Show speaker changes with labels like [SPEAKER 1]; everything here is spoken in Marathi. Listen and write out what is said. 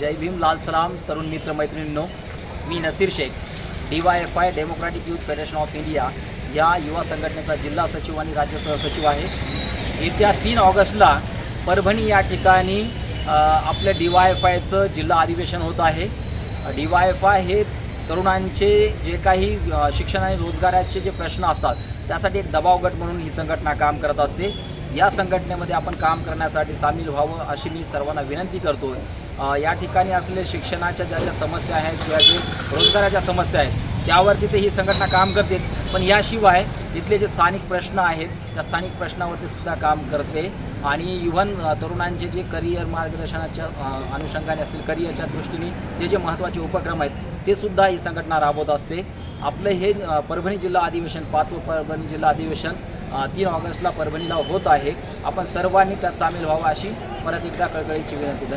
[SPEAKER 1] जय भीम लाल सलाम तरुण मित्र मैत्रिणींनो. मी Nasir Shaikh D Y F I democratic youth federation of India या युवा संघटनेचा जिल्हा सचिव आणि राज्य सहसचिव आहे. येत्या तीन ऑगस्टला परभणी या ठिकाणी आपल्या डी वाय एफ आयचं जिल्हा अधिवेशन होत आहे. डी वाय एफ आय हे तरुणांचे जे काही शिक्षण आणि रोजगाराचे जे प्रश्न असतात त्यासाठी एक दबाव गट म्हणून ही संघटना काम करत असते. या संघटनेमध्ये आपण काम करण्यासाठी सामील व्हावं अशी मी सर्वांना विनंती करतो या ठिकाणी असलेल्या शिक्षणाच्या ज्या ज्या समस्या आहेत किंवा जे रोजगाराच्या समस्या आहेत त्यावरती ते ही संघटना काम करते. पण याशिवाय इथले जे स्थानिक प्रश्न आहेत त्या स्थानिक प्रश्नावरती सुद्धा काम करते. आणि इव्हन तरुणांचे जे करिअर मार्गदर्शनाच्या अनुषंगाने असेल करिअरच्या दृष्टीने जे जे महत्त्वाचे उपक्रम आहेत ते सुद्धा ही संघटना राबवत असते. आपलं हे परभणी जिल्हा अधिवेशन पाचवं परभणी जिल्हा अधिवेशन तीन ऑगस्टला परभणीला होत आहे. आपण सर्वांनी त्यात सामील व्हावं अशी परत एकदा कळकळीची विनंती.